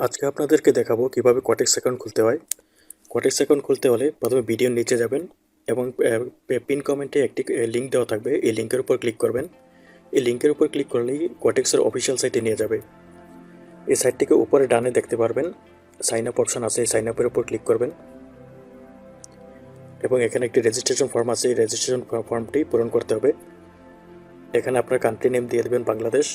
আজকে আপনাদেরকে দেখাবো কীভাবে কটেক্স অ্যাকাউন্ট খুলতে হয়। কটেক্স অ্যাকাউন্ট খুলতে হলে প্রথমে ভিডিওর নিচে যাবেন এবং পিন কমেন্টে একটি লিঙ্ক দেওয়া থাকবে। এই লিঙ্কের উপর ক্লিক করবেন। এই লিঙ্কের উপর ক্লিক করলেই কটেক্সের অফিসিয়াল সাইটে নিয়ে যাবে। এই সাইটটিকে উপরে ডানে দেখতে পারবেন। সাইন আপ অপশন আছে, এই সাইন আপের উপর ক্লিক করবেন। এবং এখানে একটি রেজিস্ট্রেশন ফর্ম আছে, এই রেজিস্ট্রেশন ফর্মটি পূরণ করতে হবে। এখানে আপনার কান্ট্রি নেম দিয়ে দেবেন বাংলাদেশ।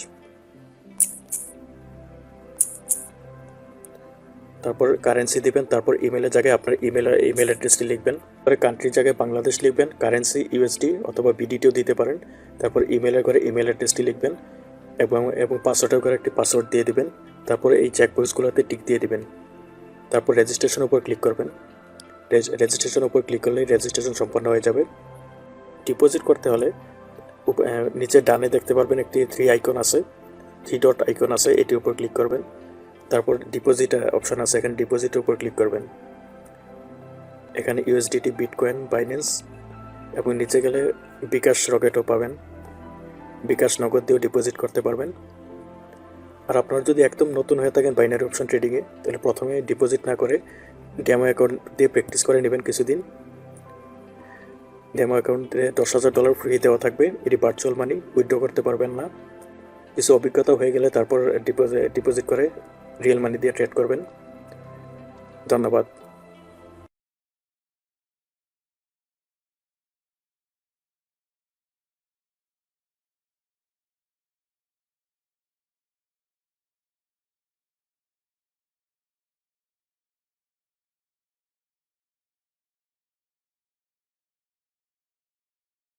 তারপর কারেন্সি দিবেন, তারপর ইমেলের জায়গায় আপনার ইমেল ইমেল অ্যাড্রেসটি লিখবেন। পরে কান্ট্রির জায়গায় বাংলাদেশ লিখবেন কারেন্সি ইউএসডি অথবা বিডিটিও দিতে পারেন। তারপর ইমেলের ঘরে ইমেল অ্যাড্রেসটি লিখবেন এবং এবং পাসওয়ার্ডের ঘরে একটি পাসওয়ার্ড দিয়ে দিবেন। তারপরে এই চেকবক্সগুলোতে টিক দিয়ে দিবেন। তারপর রেজিস্ট্রেশন উপর ক্লিক করবেন। রেজিস্ট্রেশন উপর ক্লিক করলেই রেজিস্ট্রেশন সম্পন্ন হয়ে যাবে। ডিপোজিট করতে হলে নিচে ডানে দেখতে পারবেন একটি থ্রি আইকন আছে থ্রি ডট আইকন আছে, এটির উপর ক্লিক করবেন। তারপর ডিপোজিট অপশন আছে, এখানে ডিপোজিটের উপর ক্লিক করবেন। এখানে ইউএসডিটি বিটকয়েন বাইন্যান্স এবং নিচে গেলে বিকাশ রকেটও পাবেন। বিকাশ নগদ দিয়েও ডিপোজিট করতে পারবেন। আর আপনার যদি একদম নতুন হয়ে থাকেন বাইনারি অপশন ট্রেডিংয়ে তাহলে প্রথমে ডিপোজিট না করে ডেমো অ্যাকাউন্ট দিয়ে প্র্যাকটিস করে নেবেন কিছুদিন। ডেমো অ্যাকাউন্টে দশ হাজার ডলার ফ্রি দেওয়া থাকবে, এটি ভার্চুয়াল মানি উইথড্র করতে পারবেন না। কিছু অভিজ্ঞতা হয়ে গেলে তারপর ডিপোজিট ডিপোজিট করে রিয়েল মানি দিয়ে ট্রেড করবেন। ধন্যবাদ।